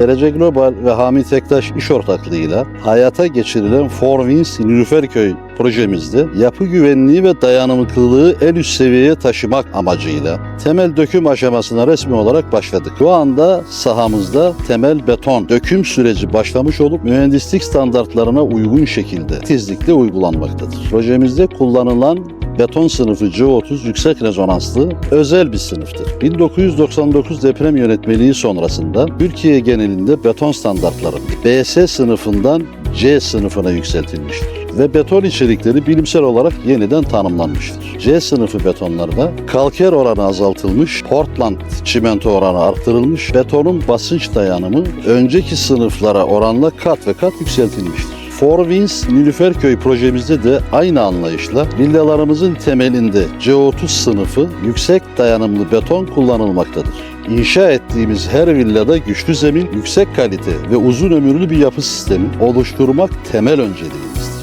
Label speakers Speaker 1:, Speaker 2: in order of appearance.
Speaker 1: Derece Global ve Hamit Tektaş iş ortaklığıyla hayata geçirilen Four Winds Nilüferköy projemizde yapı güvenliği ve dayanıklılığı en üst seviyeye taşımak amacıyla temel döküm aşamasına resmi olarak başladık. Şu anda sahamızda temel beton döküm süreci başlamış olup mühendislik standartlarına uygun şekilde titizlikle uygulanmaktadır. Projemizde kullanılan beton sınıfı C30 yüksek rezonanslı özel bir sınıftır. 1999 deprem yönetmeliği sonrasında Türkiye genelinde beton standartları BS sınıfından C sınıfına yükseltilmiştir ve beton içerikleri bilimsel olarak yeniden tanımlanmıştır. C sınıfı betonlarda kalker oranı azaltılmış, Portland çimento oranı arttırılmış, betonun basınç dayanımı önceki sınıflara oranla kat ve kat yükseltilmiştir. Four Winds Nilüferköy projemizde de aynı anlayışla villalarımızın temelinde C30 sınıfı yüksek dayanımlı beton kullanılmaktadır. İnşa ettiğimiz her villada güçlü zemin, yüksek kalite ve uzun ömürlü bir yapı sistemi oluşturmak temel önceliğimiz.